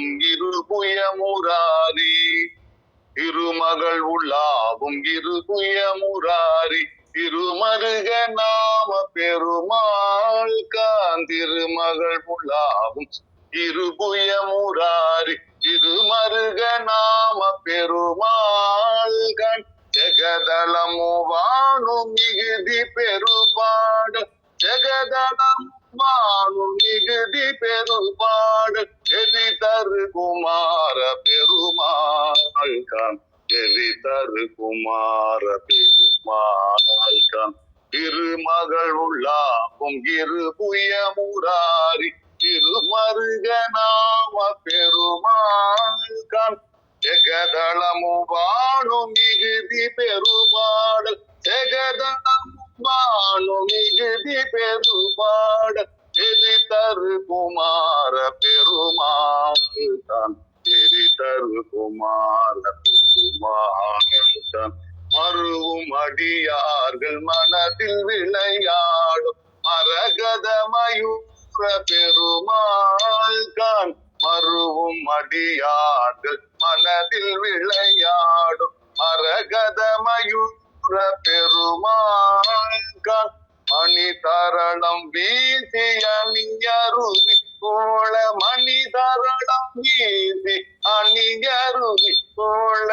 உள்ளாவும் இருபுய முராரி திருமகள் உள்ளாவும் இருபுய முராரி திருமருக நாம பெருமாள் காந்திருமகள் உள்ளாவும் இருபுயமுராரி. திருமருக நாம பெருமாள் கண் ஜெகதளமு வாணு மிகுதி பெருபாடு. ஜெகதளம் வாணு மிகுதி பெருபாடு. தரு குமார பெருமாள் கான் எரி தரு குமார பெருமாள் கான் திருமகள் உள்ளாகும் இருபுய முராரி திருமருகநாம பெருமாள் கான் ஜெகதளமு வாழும் மிகுதி பெருபாடு ஜெகதளமு வாழும் மிகுதி பெருபாடு எரி தரு குமார பெருமாள் தான் எரி தரு குமார பெருமாள் தான் மருவும் அடியார்கள் மனதில் விளையாடும் மரகத பெருமாள் தான். மருவும் அடியார்கள் மனதில் விளையாடும் மரகத பெருமாள் தான். மணி தரணம் வீசி அணியருவி போல மணி தரணம் வீசி அணியருவி போல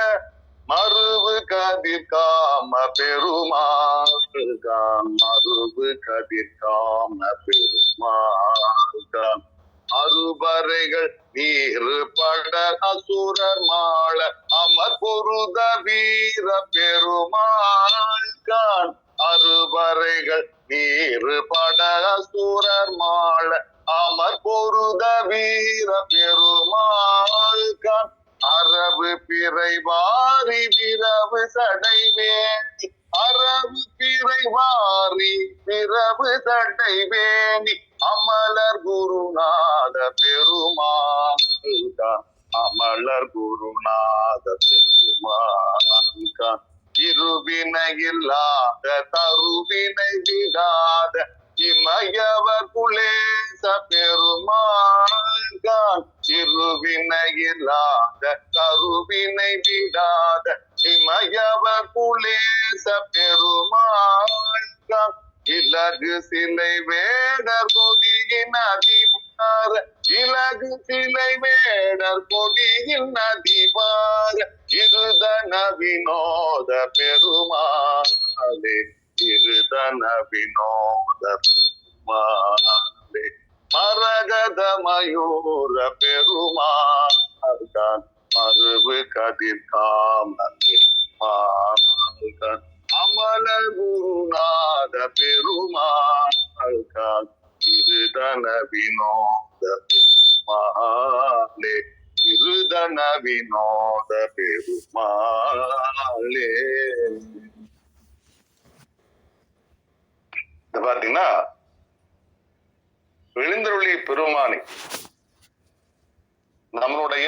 மருவு கதிர் காம பெருமாள் காம் மருவு கதிர் காம பெருமாள் காம் அருபறைகள் நீர் பட அசுரர் மாள அமர் பொருத வீர பெருமாள்கான் அறுபறைகள் அருபறைகள் நீர் பட அசுரர் மாள அமர் பொருத வீர பெருமாள்கான் அரபு பிறை வாரி பிறவு சடை வேண்டி அரபு பிறை வாரி பிறவு சடை வேண்டி அமலர் குருநாத பெருமாள் அமலர் குருநாத பெருமாள் இருவினையில்லாத தருவினை விடாத இமயவர் குலேச பெருமாள் சிறுவினையில்லாத கருவினை விடாத இமயவர் குலேச பெருமாள் இலகு சிலை வேடர் கொடியின் அதிபார இலகு சிலை வேடர் கொடியின் அதிபார இருதன வினோத பெருமாளே இருதன வினோத பெருமாளே. மரகத மயூர பெருமாள் மறுவு கதிர் காமன் அமல குருநாத பெருமாள் இருதன வினோத பெருமாளே இருதன வினோத பெருமாளே பாத்தீங்கன்னா எழுந்தருளி பெருமானி. நம்மளுடைய